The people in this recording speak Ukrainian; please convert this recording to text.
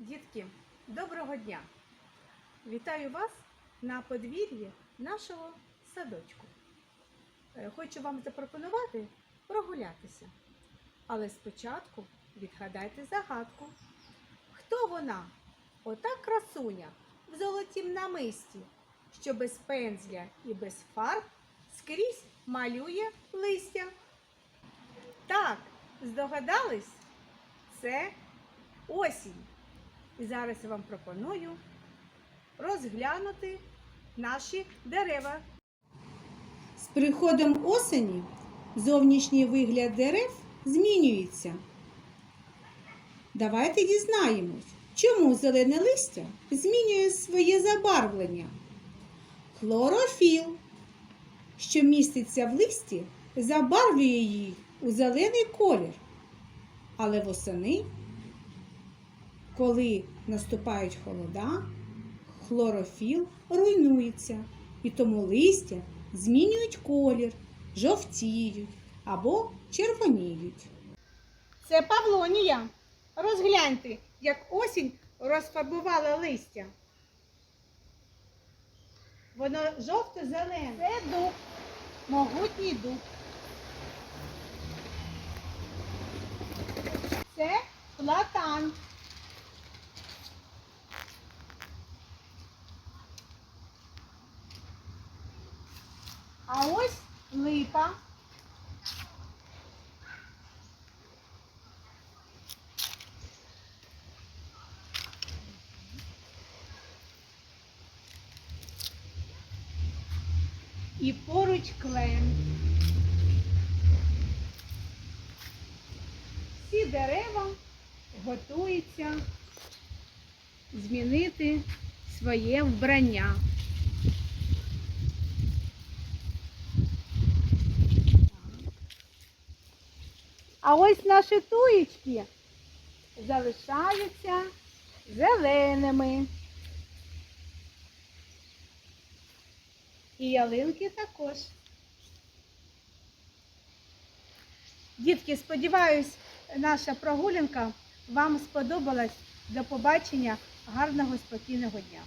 Дітки, доброго дня! Вітаю вас на подвір'ї нашого садочку. Е, Хочу вам запропонувати прогулятися. Але спочатку відгадайте загадку. Хто вона? Ота красуня в золотім намисті, що без пензля і без фарб скрізь малює листя. Так, здогадались? Це осінь. І зараз я вам пропоную розглянути наші дерева. З приходом осені зовнішній вигляд дерев змінюється. Давайте дізнаємось, чому зелене листя змінює своє забарвлення. Хлорофіл, що міститься в листі, забарвлює її у зелений колір. Але восени коли наступають холода, хлорофіл руйнується, і тому листя змінюють колір, жовтіють або червоніють. Це Павлонія. Розгляньте, як осінь розфарбувала листя. Воно жовто-зелене. Це дуб, могутній дуб. Це платан. А ось липа. І поруч клен. Всі дерева готуються змінити своє вбрання. А ось наші туєчки залишаються зеленими. І ялинки також. Дітки, сподіваюсь, наша прогулянка вам сподобалась. До побачення, гарного спокійного дня.